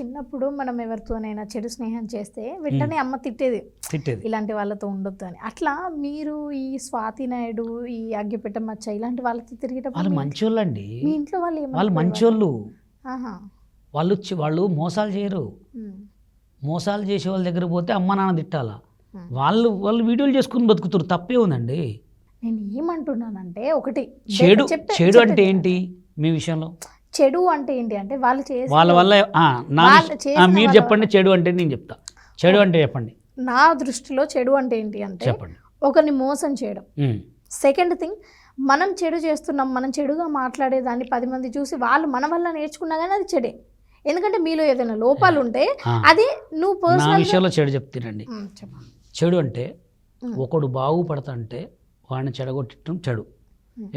చిన్నప్పుడు మనం ఎవరితోనైనా చెడు స్నేహం చేస్తే వెంటనే అమ్మ తిట్టేది. తిట్టేది. ఇలాంటి వాళ్ళతో ఉండొద్దు అని. అట్లా మీరు ఈ స్వాతి నాయుడు ఈ అగ్గిపెట్ట మచ్చ ఇలాంటి వాళ్ళతో తిరిగేటప్పుడు వాళ్ళు మీ- మంచోళ్ళు అండి మీ ఇంట్లో వాళ్ళు వాళ్ళు? మంచోళ్ళు. ఆహా. వాళ్ళు చి- వాళ్ళు మోసాలు చేయరు. ఉమ్, మోసాలు చేసే వాళ్ళ దగ్గర పోతే అమ్మ నాన్న తిట్టాలా. వాళ్ళు వాళ్ళు వీడియోలు చేసుకుని బతుకుతారు. తప్పే ఉందండి. నేను ఏమంటున్నానంటే ఒకటి. చెడు చెడు అంటే ఏంటి మీ విషయంలో? చెడు అంటే ఏంటి? అంటే వాళ్ళు చేసి వాళ్ళ వల్ల మీరు చెప్పండి చెడు అంటే నేను చెప్తా. చెడు అంటే చెప్పండి. నా దృష్టిలో చెడు అంటే ఏంటి అంటే చెప్పండి. ఒకరిని మోసం చేయడం. సెకండ్ థింగ్ మనం చెడు చేస్తున్నాం మనం చెడుగా మాట్లాడేదాన్ని పది మంది చూసి వాళ్ళు మన వల్ల నేర్చుకున్నా కానీ అది చెడే. ఎందుకంటే మీలో ఏదైనా లోపాలు ఉంటే. అది నువ్వు పర్సనల్ విషయంలో చెడు చెప్తానండి చెడు అంటే. ఒకడు బాగుపడతంటే వాడిని చెడగొట్టడం చెడు.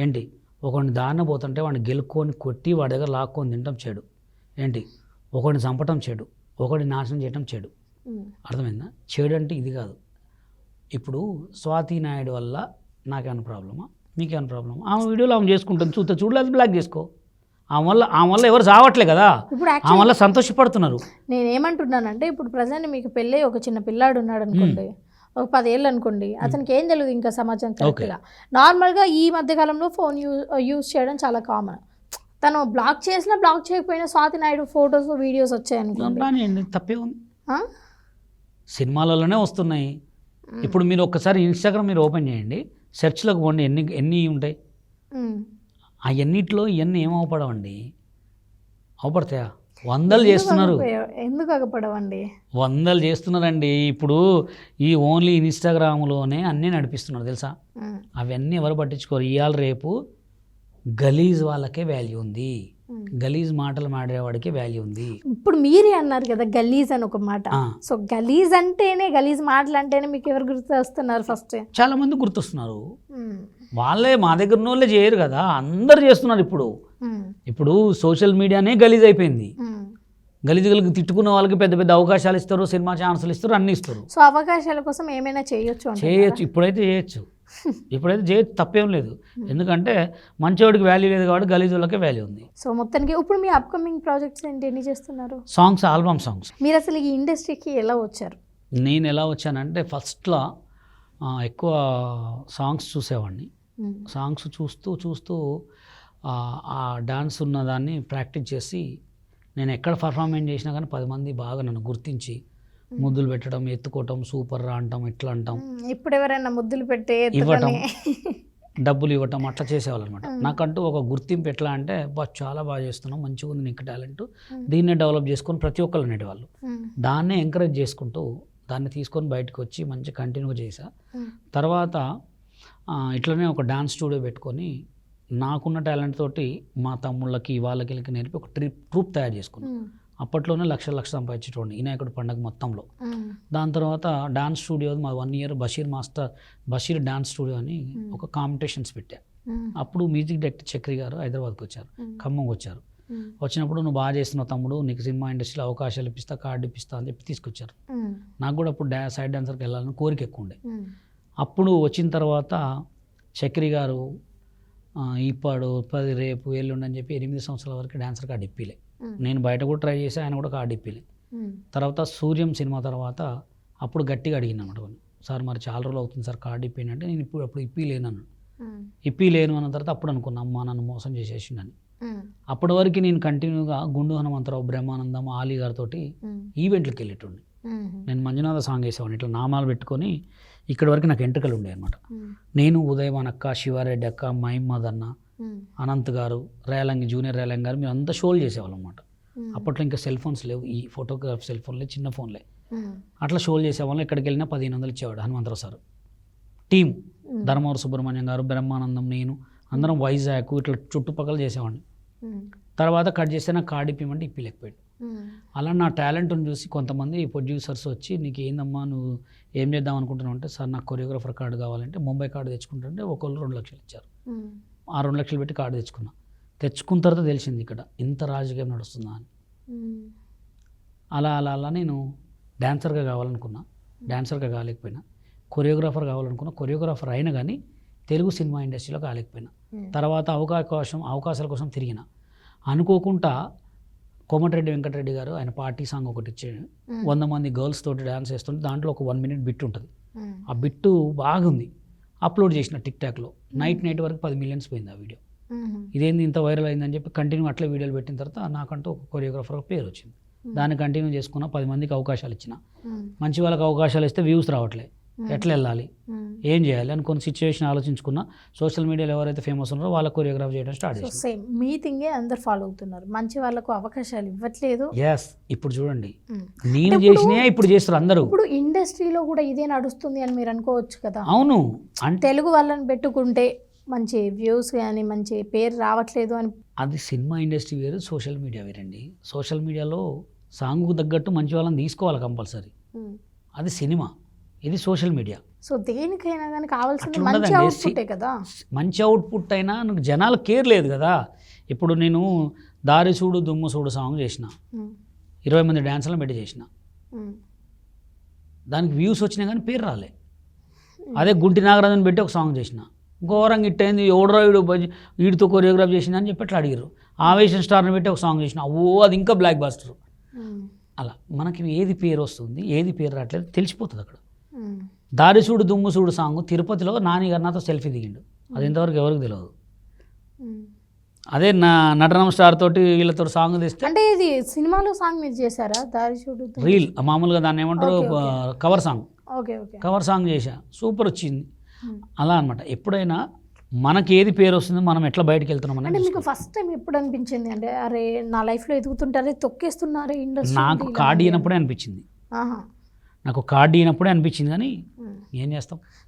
ఏంటి? ఒకడిని దారిన పోతుంటే వాడిని గెలుక్కొని కొట్టి వాడి దగ్గర లాక్కొని తినటం చెడు. ఏంటి? ఒకడిని చంపటం చెడు. ఒకడిని నాశనం చేయటం చెడు. అర్థమైందా? చెడు అంటే ఇది కాదు. ఇప్పుడు స్వాతి నాయుడు వల్ల నాకేమైనా ప్రాబ్లమా? మీకేమైనా ప్రాబ్లమా? ఆమె వీడియోలో ఆమె చేసుకుంటుంది. చూస్తే చూడలేదు బ్లాక్ చేసుకో. ఆమె వల్ల ఆమె వల్ల ఎవరు చావట్లే కదా. ఇప్పుడు ఆమె వల్ల సంతోషపడుతున్నారు. నేను ఏమంటున్నానంటే ఇప్పుడు ప్రజెంట్ మీకు పెళ్ళి ఒక చిన్న పిల్లాడు ఉన్నాడు అనుకోండి ఒక పదేళ్ళు అనుకోండి అతనికి ఏం తెలియదు ఇంకా సమాజం కరెక్ట్గా. నార్మల్గా ఈ మధ్య కాలంలో ఫోన్ యూజ్ యూజ్ చేయడం చాలా కామన్. తను బ్లాక్ చేసినా బ్లాక్ చేయకపోయినా స్వాతి నాయుడు ఫొటోస్ వీడియోస్ వచ్చాయి అనుకోండి రానియండి తప్పే ఉంది? సినిమాలలోనే వస్తున్నాయి. ఇప్పుడు మీరు ఒక్కసారి ఇన్స్టాగ్రామ్ మీరు ఓపెన్ చేయండి సెర్చ్లోకి పోండి ఎన్ని ఎన్ని ఉంటాయి? ఎన్నిట్లో ఇవన్నీ ఏం అవపడవండి? అవపడతాయా? వందలు చేస్తున్నారు. ఎందుకు అగపడవండి వందలు చేస్తున్నారండి. ఇప్పుడు ఈ ఓన్లీ ఇన్స్టాగ్రామ్లోనే అన్నీ నడిపిస్తున్నారు తెలుసా. అవన్నీ ఎవరు పట్టించుకోరు. ఇవాళ రేపు గలీజ్ వాళ్ళకే వాల్యూ ఉంది. గలీజ్ మాటలు మాడేవాడికి వాల్యూ ఉంది. ఇప్పుడు మీరే అన్నారు కదా గలీజ్ అని ఒక మాట. సో గలీజ్ అంటేనే గలీజ్ మాటలు అంటేనే మీకు ఎవరు గుర్తు వస్తున్నారు ఫస్ట్ చాలా మంది గుర్తొస్తున్నారు. వాళ్ళే మా దగ్గర వాళ్ళే చేయరు కదా. అందరు చేస్తున్నారు ఇప్పుడు. ఇప్పుడు సోషల్ మీడియానే గలీజ్ అయిపోయింది. గలీజ్ గలీజ్ తిట్టుకున్న వాళ్ళకి పెద్ద పెద్ద అవకాశాలు ఇస్తారు సినిమా ఛాన్సులు ఇస్తారు అన్నీ ఇస్తారు. సో అవకాశాల కోసం ఏమైనా చేయొచ్చు చేయొచ్చు. ఇప్పుడైతే చేయొచ్చు. ఇప్పుడైతే చేయొచ్చు. తప్పేం లేదు. ఎందుకంటే మంచివాడికి వాల్యూ లేదు కాబట్టి గలీజ్ వాళ్ళకే వాల్యూ ఉంది. సో మొత్తానికి ఇప్పుడు మీ అప్కమింగ్ ప్రాజెక్ట్స్ ఏంటి? ఎన్ని చేస్తున్నారు? సాంగ్స్ ఆల్బమ్ సాంగ్స్ మీరు అసలు ఈ ఇండస్ట్రీకి ఎలా వచ్చారు? నేను ఎలా వచ్చానంటే ఫస్ట్లో ఎక్కువ సాంగ్స్ చూసేవాడిని. సాంగ్స్ చూస్తూ చూస్తూ ఆ, ఆ డాన్స్ ఉన్నదాన్ని ప్రాక్టీస్ చేసి నేను ఎక్కడ పర్ఫార్మెన్స్ చేసినా కానీ పది మంది బాగా నన్ను గుర్తించి ముద్దులు పెట్టడం ఎత్తుకోవటం సూపర్ రా అంటాం ఇట్లా అంటాం. ఇప్పుడు ఎవరైనా ముద్దులు పెట్టే ఇవ్వటం డబ్బులు ఇవ్వటం అట్లా చేసేవాళ్ళు అనమాట నాకంటూ ఒక గుర్తింపు ఎట్లా అంటే బా చాలా బాగా చేస్తున్నాం మంచిగా ఉంది నీకు టాలెంట్ దీన్నే డెవలప్ చేసుకొని ప్రతి ఒక్కళ్ళు అనేటివాళ్ళు. దాన్నే ఎంకరేజ్ చేసుకుంటూ దాన్ని తీసుకొని బయటకు వచ్చి మంచి కంటిన్యూ చేసా మ్మ్. తర్వాత ఇట్లనే ఒక డాన్స్ స్టూడియో పెట్టుకొని నాకున్న టాలెంట్ తోటి మా తమ్ముళ్ళకి వాళ్ళకి నేర్పి ఒక ట్రిప్ ట్రూప్ తయారు చేసుకున్నాను. అప్పట్లోనే లక్ష లక్ష సంపాదించేటోండి వినాయకుడి పండగ మొత్తంలో. దాని తర్వాత డాన్స్ స్టూడియో మా one year Basheer master Basheer dance studio అని ఒక కాంపిటీషన్స్ పెట్టా. అప్పుడు మ్యూజిక్ డైరెక్టర్ చక్రి గారు హైదరాబాద్కి వచ్చారు మ్మ్. ఖమ్మంకి వచ్చారు. వచ్చినప్పుడు నువ్వు బాగా చేస్తున్నావు తమ్ముడు నీకు సినిమా ఇండస్ట్రీలో అవకాశాలు ఇప్పిస్తా కార్డు ఇప్పిస్తా అని చెప్పి తీసుకొచ్చారు. నాకు కూడా అప్పుడు డా సైడ్ డాన్సర్కి వెళ్ళాలని కోరిక ఎక్కువ ఉండే. అప్పుడు వచ్చిన తర్వాత చక్రి గారు ఇప్పాడు పది రేపు ఎల్లుండి అని చెప్పి ఎనిమిది సంవత్సరాల వరకు డాన్సర్ కార్డు ఇప్పిలే. నేను బయట కూడా ట్రై చేసి ఆయన కూడా కార్డు ఇప్పిలే. తర్వాత సూర్యం సినిమా తర్వాత అప్పుడు గట్టిగా అడిగిన అనమాట సార్ మరి చాలా రోజులు అవుతుంది సార్ కార్డు ఇప్పిండి అంటే నేను ఇప్పుడు అప్పుడు ఇప్పి లేను అన్నాడు మ్మ్. ఇప్పి లేను అన్న తర్వాత అప్పుడు అనుకున్నా అమ్మా నన్ను మోసం చేసేసిండని. అప్పటి వరకు నేను కంటిన్యూగా గుండు హనుమంతరావు బ్రహ్మానందం ఆలీ గారితో. ఈవెంట్లకు వెళ్ళేటోడిని మ్మ్. నేను మంజునాథ సాంగ్ వేసేవాడిని ఇట్లా నామాలు పెట్టుకొని ఇక్కడి వరకు నాకు ఎంట్రుకలు ఉండే అనమాట. నేను ఉదయవన్ అక్క శివారెడ్డి అక్క మహిమ్మద్ అన్న. అనంత్ గారు రేలంగి జూనియర్ రేలంగి గారు మేము అంతా షోలు చేసేవాళ్ళం అనమాట. అప్పట్లో ఇంకా సెల్ ఫోన్స్ లేవు ఈ ఫోటోగ్రాఫ్ సెల్ ఫోన్లే చిన్న ఫోన్లే. అట్లా షోలు చేసేవాళ్ళం ఎక్కడికి వెళ్ళినా పదిహేను వందలు ఇచ్చేవాడు హనుమంతరావు సార్ టీం. ధర్మవరం సుబ్రహ్మణ్యం గారు బ్రహ్మానందం నేను అందరం వైజాగ్ ఇట్లా చుట్టుపక్కల చేసేవాడిని. తర్వాత కట్ చేస్తే నాకు కార్డు ఇప్పిమంటే ఇప్పిలేకపోయాడు. అలా నా టాలెంట్ని చూసి కొంతమంది ప్రొడ్యూసర్స్ వచ్చి నీకు ఏందమ్మా నువ్వు ఏం చేద్దాం అనుకుంటున్నావు? అంటే సార్ నాకు కొరియోగ్రాఫర్ కార్డు కావాలంటే ముంబై కార్డు తెచ్చుకుంటుంటే ఒకళ్ళు రెండు లక్షలు ఇచ్చారు. మ్మ్. ఆ రెండు లక్షలు పెట్టి కార్డు తెచ్చుకున్నా. తెచ్చుకున్న తర్వాత తెలిసింది ఇక్కడ ఇంత రాజకీయం నడుస్తుందా అని. మ్మ్. అలా అలా అలా నేను డాన్సర్గా కావాలనుకున్నా డాన్సర్గా కాలేకపోయినా. కొరియోగ్రాఫర్ కావాలనుకున్నా కొరియోగ్రాఫర్ అయినా కానీ తెలుగు సినిమా ఇండస్ట్రీలో కాలేకపోయినా. తర్వాత అవకాశం అవకాశాల కోసం తిరిగిన. అనుకోకుండా కోమటిరెడ్డి వెంకటరెడ్డి గారు ఆయన పార్టీ సాంగ్ ఒకటి ఇచ్చాడు. వంద మంది గర్ల్స్ తోటి డ్యాన్స్ చేస్తుంటే దాంట్లో ఒక వన్ మినిట్ బిట్ ఉంటుంది. ఆ బిట్టు బాగుంది. అప్లోడ్ చేసిన టిక్ టాక్లో నైట్ నైట్ వరకు పది మిలియన్స్ పోయింది ఆ వీడియో. ఇదేంది ఇంత వైరల్ అయిందని చెప్పి కంటిన్యూ అట్లా వీడియోలు పెట్టిన తర్వాత నాకంటూ ఒక కొరియోగ్రాఫర్ పేరు వచ్చింది దాన్ని కంటిన్యూ చేసుకున్న పది మందికి అవకాశాలు ఇచ్చిన. మంచి వాళ్ళకి అవకాశాలు ఇస్తే వ్యూస్ రావట్లే. ఎట్లా వెళ్ళాలి. ఏం చేయాలి? అని కొన్ని సిచ్యువేషన్ ఆలోచించుకున్న సోషల్ మీడియాలో ఎవరైతే ఫేమస్ ఉన్నారో వాళ్ళ కొరియోగ్రాఫ్ చేయడం స్టార్ట్ చేసింది సేమ్ మీ థింగే అందరు ఫాలో అవుతున్నారు. మంచి వాళ్ళకు అవకాశాలు ఇవ్వట్లేదు. ఎస్ ఇప్పుడు చూడండి. నేను చేసినా ఇప్పుడు చేస్తారు అందరూ. ఇప్పుడు ఇండస్ట్రీలో కూడా ఇదే నడుస్తుంది అని మీరు అనుకోవచ్చు కదా. అవును. అంటే తెలుగు వాళ్ళని పెట్టుకుంటే మంచి వ్యూస్ కానీ మంచి పేరు రావట్లేదు అని. అది సినిమా ఇండస్ట్రీ వేరు సోషల్ మీడియా వేరండి. సోషల్ మీడియాలో సాంగ్కు తగ్గట్టు మంచి వాళ్ళని తీసుకోవాలి కంపల్సరీ. అది సినిమా. ఇది సోషల్ మీడియా. సో దేనికైనా కానీ కావాల్సింది మంచి కదా? మంచి అవుట్పుట్ అయినా నాకు జనాలు కేర్ లేదు కదా. ఇప్పుడు నేను దారి చూడు దుమ్ము చూడు సాంగ్ చేసిన. ఇరవై మంది డ్యాన్స్లను పెట్టి చేసిన. దానికి వ్యూస్ వచ్చినా కానీ పేరు రాలే. అదే గుంటి నాగరాజన్ పెట్టి ఒక సాంగ్ చేసిన. ఘోరంగా ఇట్టయింది ఎవడో వీడు వీడితో కొరియోగ్రాఫ్ చేసిన అని చెప్పి అట్లా అడిగారు ఆవేశం స్టార్ని పెట్టి ఒక సాంగ్ చేసిన. ఓ అది ఇంకా బ్లాక్ బాస్టర్. అలా మనకి ఏది పేరు వస్తుంది ఏది పేరు రావట్లేదు తెలిసిపోతుంది అక్కడ. మ్మ్. దారి చూడు దుమ్ము చూడు సాంగ్ తిరుపతిలో నాని గారు నాతో సెల్ఫీ దిగిండు. అది ఇంతవరకు ఎవరికి తెలియదు. అదే నా నటనం స్టార్ తోటి వీళ్ళతో సాంగ్ తెస్తే అంటే ఇది సినిమాలో సాంగ్ మీరు చేశారా? దారి చూడు రీల్ మామూలుగా దాన్ని ఏమంటారు. Cover song. Okay okay. Cover song చేశా. సూపర్ వచ్చింది. అలా అనమాట ఎప్పుడైనా మనకి ఏది పేరు వస్తుందో మనం ఎట్లా బయటకు వెళ్తున్నాం అంటే మీకు ఫస్ట్ టైం ఎప్పుడు అనిపించింది? అంటే అరే నా లైఫ్లో ఎదుగుతుంటారే తొక్కేస్తున్నారే ఇండస్ట్రీ నాకు కార్డు ఇనప్పుడే అనిపించింది. నాకు కార్డు ఇనప్పుడే అనిపించింది కానీ ఏం చేస్తాం?